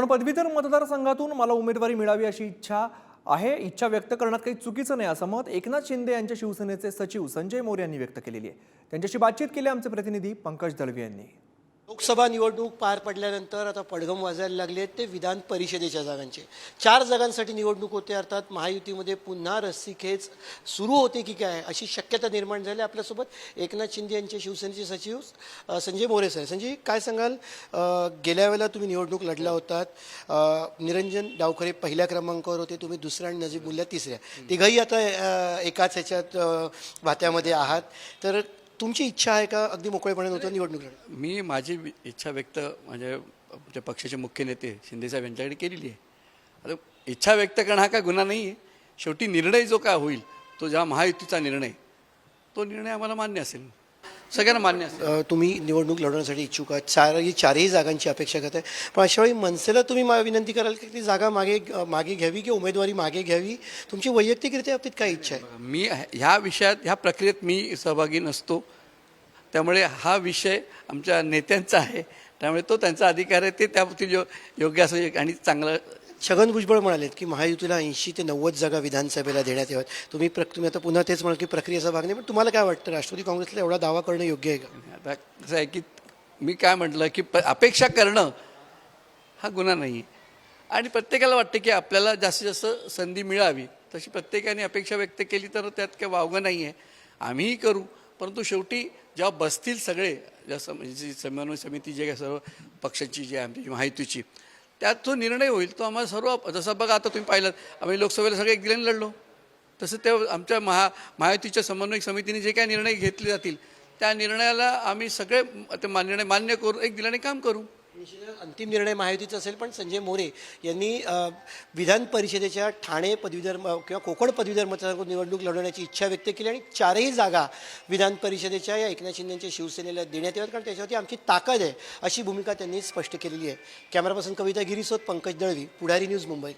पण पदवीधर मतदारसंघातून मला उमेदवारी मिळावी अशी इच्छा आहे. इच्छा व्यक्त करण्यात काही चुकीचं नाही असं मत एकनाथ शिंदे यांच्या शिवसेनेचे सचिव संजय मोरे यांनी व्यक्त केलेली आहे. त्यांच्याशी बातचीत केली आमचे प्रतिनिधी पंकज दळवी यांनी. लोकसभा निवडणूक पार पडल्यानंतर आता पडघम वाजायला लागले आहेत ते विधान परिषदेच्या जागांचे. चार जागांसाठी निवडणूक होते अर्थात महायुतीमध्ये पुन्हा रस्सीखेच सुरू होते की काय अशी शक्यता निर्माण झाली आपल्यासोबत. एकनाथ शिंदे यांचे शिवसेनेचे सचिव संजय मोरे सर संजय काय सांगाल? गेल्या वेळेला तुम्ही निवडणूक लढला होतात. निरंजन डावखरे पहिल्या क्रमांकावर होते तुम्ही दुसऱ्या आणि नजीब मुल्ला तिसऱ्या. तिघही आता एकाच ह्याच्यात भात्यामध्ये आहात. तर तुमची इच्छा आहे का? अगदी मोकळेपणे नव्हतं निवडणूक मी माझी इच्छा व्यक्त म्हणजे आमच्या पक्षाचे मुख्य नेते शिंदेसाहेब यांच्याकडे केलेली आहे. आता इच्छा व्यक्त करणं हा काय गुन्हा नाही आहे. शेवटी निर्णय जो काय होईल तो ज्या महायुतीचा निर्णय तो निर्णय आम्हाला मान्य असेल. सगळ्यांना मान्य असेल अ, तुम्ही निवडणूक लढवण्यासाठी इच्छुक आहात. चारही चारही जागांची अपेक्षा करत आहे. पण अशा वेळी मनसेला तुम्ही मा- विनंती कराल की ती जागा मागे मागे घ्यावी की उमेदवारी मागे घ्यावी? तुमची वैयक्तिकरित्या बाबतीत काय इच्छा आहे? मी ह्या विषयात ह्या प्रक्रियेत मी सहभागी नसतो. त्यामुळे हा विषय आमच्या नेत्यांचा आहे. त्यामुळे तो त्यांचा अधिकार आहे ते त्याबाबतीत योग्य असं आणि चांगलं छगन भुजबळ म्हणालेत की महायुतीला ऐंशी ते नव्वद जागा विधानसभेला देण्यात याव्यात. तुम्ही प्र तुम्ही आता पुन्हा तेच म्हणाल की प्रक्रियेचा भाग नाही पण तुम्हाला काय वाटतं? राष्ट्रवादी काँग्रेसला एवढा दावा करणं योग्य आहे का? आता कसं आहे की मी काय म्हटलं की प अपेक्षा करणं हा गुन्हा नाही आणि प्रत्येकाला वाटतं की आपल्याला जास्तीत जास्त संधी मिळावी. तशी प्रत्येकाने अपेक्षा व्यक्त केली तर त्यात काही वावगं नाही आहे आम्हीही करू परंतु शेवटी जेव्हा बसतील सगळे जसं म्हणजे जी समन्वय समिती जे काही सर्व पक्षाची जी आहे आमची माहितीची त्यात जो निर्णय होईल तो आम्हाला सर्व जसं बघा आता तुम्ही पाहिलं आम्ही लोकसभेला सगळे एक दिल्याने लढलो. तसं ते आमच्या महा महायुतीच्या समन्वयक समितीने जे काही निर्णय घेतले जातील त्या निर्णयाला आम्ही सगळे ते निर्णय मान्य करू एक दिल्याने काम करू. अंतिम निर्णय महायुतीचा असेल पण संजय मोरे यांनी विधान परिषदेच्या ठाणे पदवीधर किंवा कोकण पदवीधर मतदारसंघ निवडणूक लढवण्याची इच्छा व्यक्त केली आणि चारही जागा विधान परिषदेच्या या एकनाथ शिंदेच्या शिवसेनेला देण्यात याव्यात कारण त्याच्यावरती आमची ताकद आहे अशी भूमिका त्यांनी स्पष्ट केलेली आहे. Camera person Kavita Girisot Pankaj Dalvi Pudhari news Mumbai.